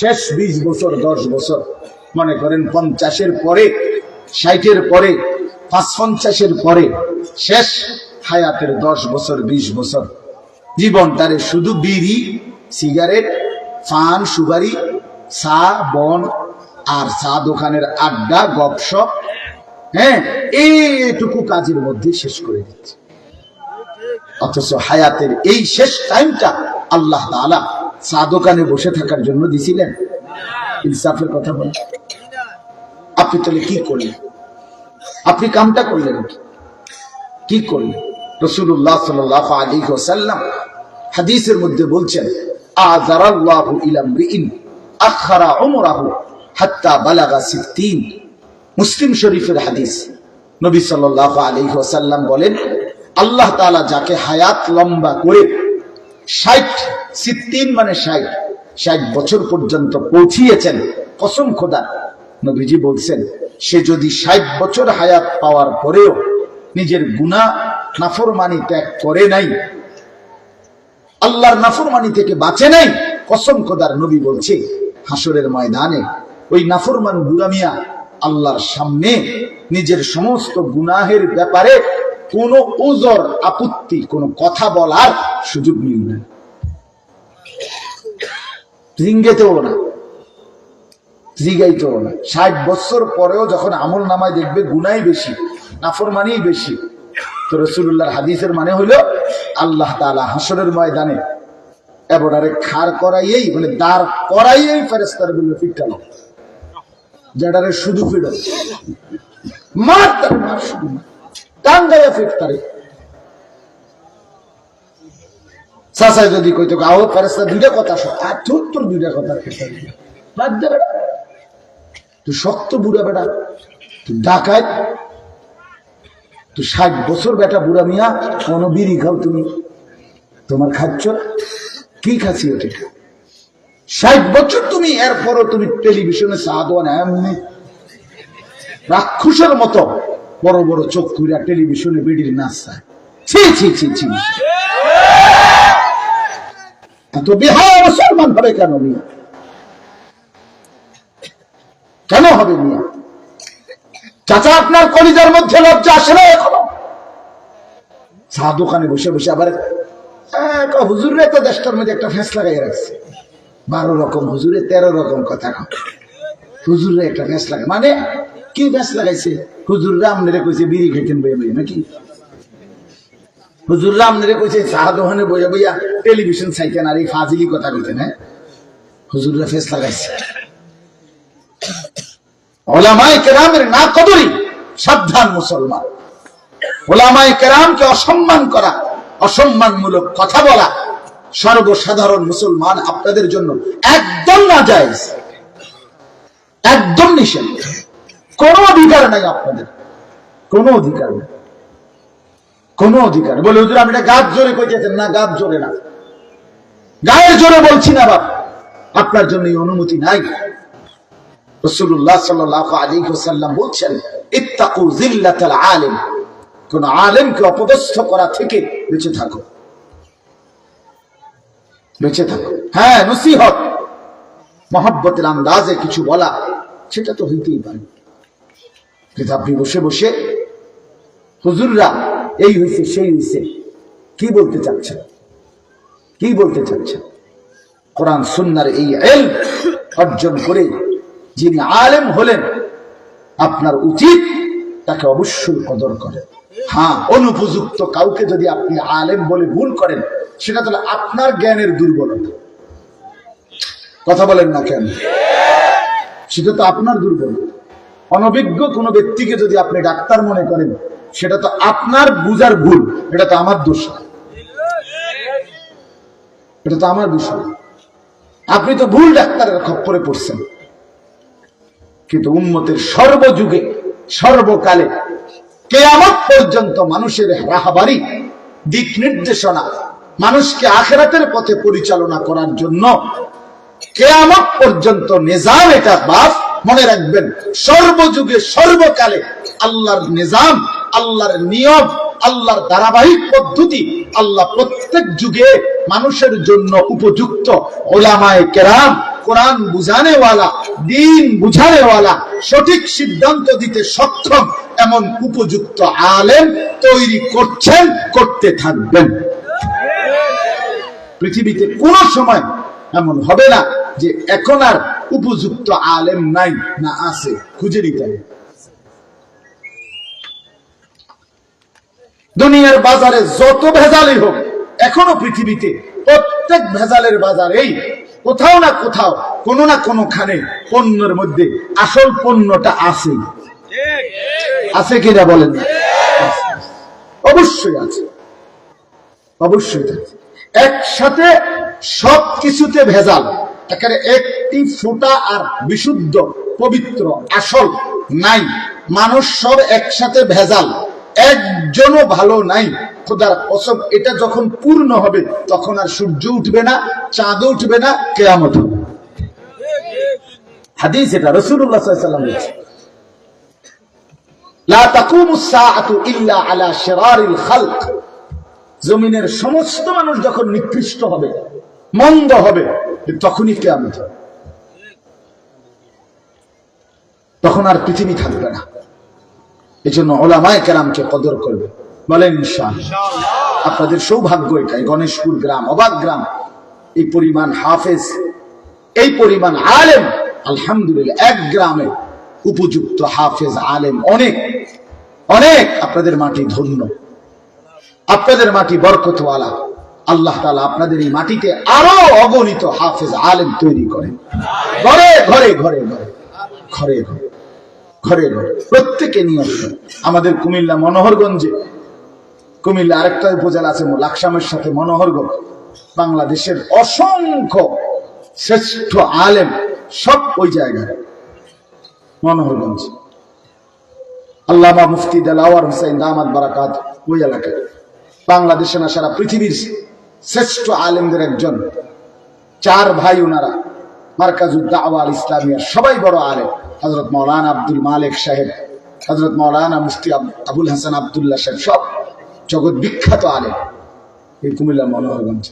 শেষ বিশ বছর, দশ বছর, মনে করেন পঞ্চাশের পরে, ষাটের পরে, পাঁচ পঞ্চাশের পরে, শেষ হায়াতের দশ বছর, বিশ বছর। জীবন তারে শুধু বিড়ি, সিগারেট, ফান, সুপারি, চা, বন আর চা দোকানের আড্ডা গপসপ হ্যাঁ এইটুকু কাজের মধ্যে শেষ করে দিচ্ছে অথচ হায়াতের এই শেষ টাইমটা আল্লাহ তাআলা চা দোকানে বসে থাকার জন্য দিছিলেন? ইনসাফের কথা বলেন আপনি তাহলে কি করলেন? আপনি কামটা করলেন কি? করলেন? রসুল্লাহ সাল আলী হাদিসের মধ্যে বলছেন আজারাল্লাহু হাত্তা বালাগা মুসলিম শরীফের হাদিস। নবী আলাইহি ওয়াসাল্লাম বলেন, আল্লাহ তাআলা যাকে হায়াত লম্বা করে ষাট, সিদ্দিন মানে ষাট। ষাট বছর পর্যন্ত পৌঁছিয়েছেন। কসম খোদা, নবীজি বলছেন, সে যদি ষাট বছর হায়াত পাওয়ার পরেও নিজের গুণা নাফরমানি ত্যাগ করে নাই, আল্লাহর নাফরমানি থেকে বাঁচে নাই, কসম খোদার নবী বলছে হাসরের ময়দানে ওই নাফরমান বুড়ামিয়া আল্লাহর সামনে নিজের সমস্ত গুনাহের ব্যাপারে কোনো ওজর আপত্তি, কোনো কথা বলার সুযোগ মিলবে না। জিঙ্গেতেও না। জিগাইতেও না। ষাট বছর পরেও যখন আমল নামায় দেখবে গুনাই বেশি নাফরমানি বেশি। তো রসুল্লাহর হাদিসের মানে হইল আল্লাহ তালা হাসরের ময়দানে এবারে খাড় করাইয়েই মানে দাঁড় করাইয়েই ফেরেস্তার বলল ফিটালো যেটারে শুধু ফিড মার তার মার শুধু চাষাই যদি কইতো, আও ফেরেস্তা দুইটা কথা আর তোর তোর দুইটা বাদ দে বেটা। তুই শক্ত বুড়া বেটা, তুই তুই ষাট বছর বেটা বুড়া মিয়া, কোনো বিড়ি খাও তুমি। তোমার খাচ্ছ কি খাচ্ছি ওটা? ষাট বছর তুমি, এরপরও তুমি টেলিভিশনে সাদওয়ান এমনি। রাক্ষসের মতো। বড় বড় চোখ খুঁড়া টেলিভিশনে বিড়ির নাচ চায়। ছি বিহার মুসলমান হবে কেন মিয়া? কেন হবে মিয়া? চাচা, আপনার কলিজার মধ্যে লজ্জা আসে না এখনও? চা দোকানে বসে বসে আবার হুজুরে তো দেশটার মধ্যে একটা ফেস লাগাই রাখছে। বারো রকম হুজুরে তেরো রকম কথা হুজুরে একটা ফেস লাগায়। মানে কি ফেস লাগাইছে? হুজুর রামনেরে কইছে, বিড়ি খেতেন বইয়া বইয়া, নাকি? হুজুর রামনেরে কইছে দোকানে বইয়া বইয়া টেলিভিশন চাইতেন আর এই ফাজিলি কথা কইতেন হ্যাঁ? হুজুররা ফেস লাগাইছে। ওলামাই কেরামের না কদরি সাবধান মুসলমান। ওলামাই কেরামকে অসম্মান করা, অসম্মানমূলক কথা বলা সর্বসাধারণ মুসলমান আপনাদের জন্য একদম না যায় একদম নিষেধ। কোনো অধিকার নাই আপনাদের। কোনো অধিকার নেই। কোনো অধিকার বলে, হুজুর আমি এটা গাছ জোরে কইতেছেন না? গাছ জোরে না। গায়ের জোরে বলছি না বাপ। আপনার জন্য এই অনুমতি নাই। রসুল্লাহ সাল্লাহ আলী সাল্লাম বলছেন, ইত্তাকু জিল্লাতাল আলিম। কোন আলেমকে অপদস্থ করা থেকে বেঁচে থাকো। বেঁচে থাকো। হ্যাঁ নসিহত। মহব্বতের আন্দাজে কিছু বলা, সেটা তো হইতেই পারে। কিন্তু আপনি বসে বসে হুজুররা, এই হয়েছে সেই হয়েছে কি বলতে চাচ্ছেন? কি বলতে চাচ্ছেন? কোরআন, সুন্নার এই এল অর্জন করে যিনি আলেম হলেন, আপনার উচিত তাকে অবশ্যই কদর করেন। হ্যাঁ অনুপযুক্ত কাউকে যদি আপনি আলেম বলে ভুল করেন, সেটা তাহলে আপনার জ্ঞানের দুর্বলতা। কথা বলেন না কেন? সেটা তো আপনার দুর্বলতা। অনভিজ্ঞ কোনো ব্যক্তিকে যদি আপনি ডাক্তার মনে করেন, সেটা তো আপনার বুঝার ভুল, এটা তো আমার দোষ। এটা তো আমার বিষয় আপনি তো ভুল ডাক্তারের খপ্পরে পড়ছেন কিন্তু উন্মতের সর্বযুগে, সর্বকালে, কেয়ামত পর্যন্ত মানুষের রাহাবারি, দিক নির্দেশনা, মানুষকে আখেরাতের পথে পরিচালনা করার জন্য কেয়ামত পর্যন্ত নিজাম এটা বাপ মনে রাখবেন, সর্বযুগে সর্বকালে আল্লাহর নিজাম, আল্লাহর নিয়ম, আল্লাহর ধারাবাহিক পদ্ধতি আল্লাহ প্রত্যেক যুগে মানুষের জন্য উপযুক্ত ওলামায় কেরাম, কোরআন বুঝানেওয়ালা, দিন বুঝানেওয়ালা, সঠিক সিদ্ধান্ত দিতে সক্ষম এমন উপযুক্ত আলেম তৈরি করছেন, করতে থাকবেন। পৃথিবীতে কোন সময় এমন হবে না যে এখন আর উপযুক্ত আলেম নাই, না আছে। খুঁজে নিতে হবে। দুনিয়ার বাজারে যত ভেজালই হোক, এখনও পৃথিবীতে প্রত্যেক ভেজালের বাজারেই কোথাও না কোথাও, কোনো না কোনোখানে পণ্যের মধ্যে আসল পণ্যটা আছে। আছে কিনা বলেন? অবশ্যই আছে। অবশ্যই আছে। একসাথে সব কিছুতে ভেজাল। এখানে একটি ফোঁটা আর বিশুদ্ধ, পবিত্র, আসল নাই। মানুষ সব একসাথে ভেজাল। একজনও ভালো নাই। খোদার কসম, এটা যখন পূর্ণ হবে, তখন আর সূর্য উঠবে না, চাঁদ উঠবে না, কেয়ামত হবে। হাদিস এটা রসুল্লাহ সাল্লাম জমিনের সমস্ত মানুষ যখন নিকৃষ্ট হবে, মন্দ হবে তখনই কেয়ামত হবে। তখন আর পৃথিবী থাকবে না। এই জন্য ওলামায় কেরামকে কদর করবে। বলেন আপনাদের সৌভাগ্য এটাই। গণেশপুর গ্রাম, অবাক গ্রাম। এই পরিমাণ হাফেজ, এই পরিমাণ আলেম, আলহামদুলিল্লাহ, এক গ্রামে উপযুক্ত হাফেজ, আলেম অনেক। অনেক আপনাদের মাটি ধন্য। আপনাদের মাটি বরকতওয়ালা। আল্লাহ তালা আপনাদের এই মাটিতে আরও অগণিত হাফেজ আলেম তৈরি করেন। ঘরে ঘরে ঘরে ঘরে ঘরে ঘরে ঘরে ঘরে। প্রত্যেকে নিয়ত আমাদের কুমিল্লা মনোহরগঞ্জে, কুমিল্লা আরেকটা উপজেলা আছে লাকসামের সাথে মনোহরগঞ্জ। বাংলাদেশের অসংখ্য শ্রেষ্ঠ আলেম সব ওই জায়গায়। মনোহরগঞ্জ। আল্লামা মুফতি দেলাওয়ার হুসাইন দামাদ বারাকাত ওই এলাকায়। বাংলাদেশে না, সারা পৃথিবীর শ্রেষ্ঠ আলেমদের একজন। চার ভাই ওনারা মার্কাজুদ্দাওয়াল ইসলামিয়া সবাই বড় আলেম। হজরত মৌলানা আব্দুল মালিক সাহেব হজরত মৌলানা মুফতি আবুল হাসান আবদুল্লাহ সাহেব সব জগৎ বিখ্যাত আলেম। এই কুমিল্লা মনোহরগঞ্জ।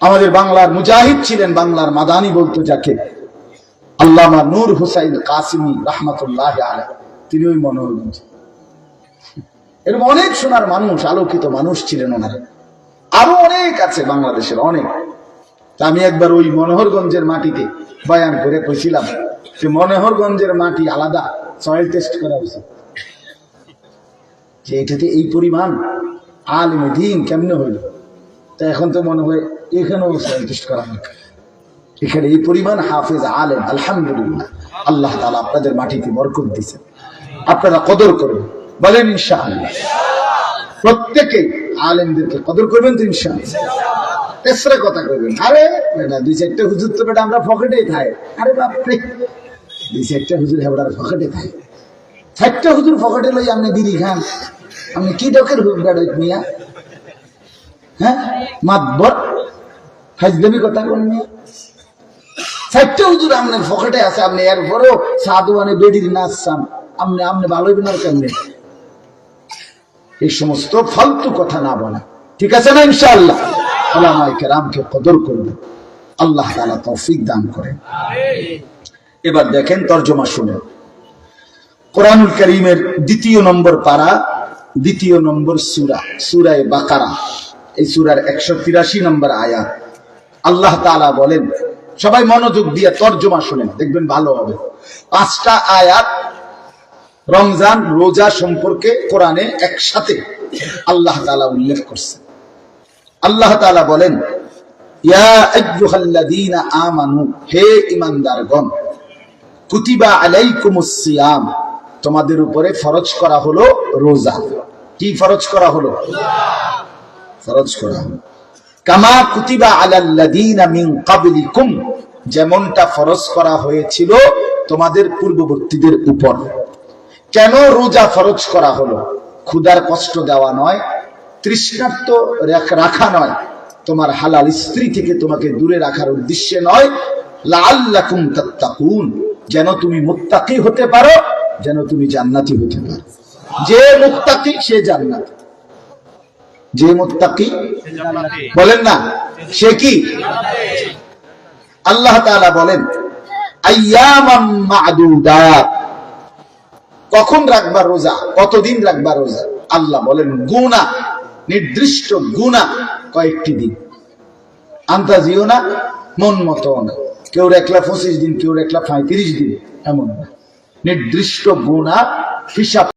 আমাদের বাংলার মুজাহিদ ছিলেন বাংলার মাদানি বলতো যাকে, আল্লামা নূর হুসাইন কাসিমি রহমতুল্লাহ আলহ তিনি ওই মনোহরগঞ্জ। এরকম অনেক সোনার মানুষ, আলোকিত মানুষ ছিলেন ওনারা। আরও অনেক আছে বাংলাদেশের, অনেক। আমি একবার ওই মনোহরগঞ্জের মাটিতে বয়ান করে কইছিলাম যে মনোহরগঞ্জের মাটি আলাদা সয়েল টেস্ট করা উচিত যে এটাতে এই পরিমাণ আলিমে দিন কেমনে হইল? তা এখন তো মনে হয় এখানেও সয়েল টেস্ট করা হোক এখানে এই পরিমাণ হাফেজ আলেম, আলহামদুলিল্লাহ, আল্লাহ তালা আপনাদের মাটিতে বরকত দিয়েছেন। আপনারা কদর করবেন বলেন ইনশাআল্লাহ। প্রত্যেকে আলেমদেরকে কদর করবেন তো তেসরা কথা করবেন। আরে বেটা দুই চারটা হুজুর তো বেটা আমরা পকেটেই থাই আরে বাপরে, দুই চারটা হুজুর হেবড়ার পকেটে থাই চারটা হুজুর পকেটে লই আপনি বিড়ি খান। আপনি কি ডকের বেড়া মিয়া? হ্যাঁ মাতবর। হাজলামি কথা কোন মিয়া চারটা হুজুর আপনার পকেটে আছে, আপনি এরপরেও সাধু মানে বেডির নাচছান আপনি আপনি ভালো হইবেন আর কেমনে? এই সমস্ত ফালতু কথা না বলা। ঠিক আছে না, ইনশাআল্লাহ? ওলামায়ে কেরামকে কদর করবে আল্লাহ তাআলা তৌফিক দান করেন। এবার দেখেন তর্জমা শুনে কোরআনুল করিমের দ্বিতীয় নম্বর পারা, দ্বিতীয় নম্বর সূরা, সূরায়ে বাকারা। এই সূরার একশো তিরাশি নম্বর আয়াত। আল্লাহ তালা বলেন, সবাই মনোযোগ দিয়ে তর্জমা শুনেন, দেখবেন ভালো হবে। পাঁচটা আয়াত রমজান রোজা সম্পর্কে কোরআনে একসাথে আল্লাহ তালা উল্লেখ করছে আল্লাহ তাআলা বলেন হে কুতিবা তোমাদের উপরে ফরজ করা হলো রোজা। কি ফরজ করা হলো? ফরজ করা হলো। কামা কুতিবা ক্বাবলিকুম যেমনটা ফরজ করা হয়েছিল তোমাদের পূর্ববর্তীদের উপর। কেন রোজা ফরজ করা হলো? ক্ষুধার কষ্ট দেওয়া নয়, তৃষ্ণার্ত রাখ- নয়, তোমার হালাল স্ত্রী থেকে তোমাকে দূরে রাখার উদ্দেশ্যে নয়। লাআল্লাকুম তাত্তাকুন, যেন তুমি মুত্তাকি হতে পারো, যেন তুমি জান্নাতি হতে পারো। যে মুত্তাকি, সে জান্নাত। যে মুত্তাকি, বলেন না, সে কি? আল্লাহ তাআলা বলেন আইয়ামাম মা'দুদাত কখন রাখবা রোজা? কতদিন রাখবা রোজা? আল্লাহ বলেন গুণা নির্দিষ্ট গুণা কয়েকটি দিন। আন্তাজিও না, মন মতো না। কেউ রেখলা পঁচিশ দিন, কেউ রেখলা পঁয়ত্রিশ দিন, এমন না। নির্দিষ্ট গুণা হিসাব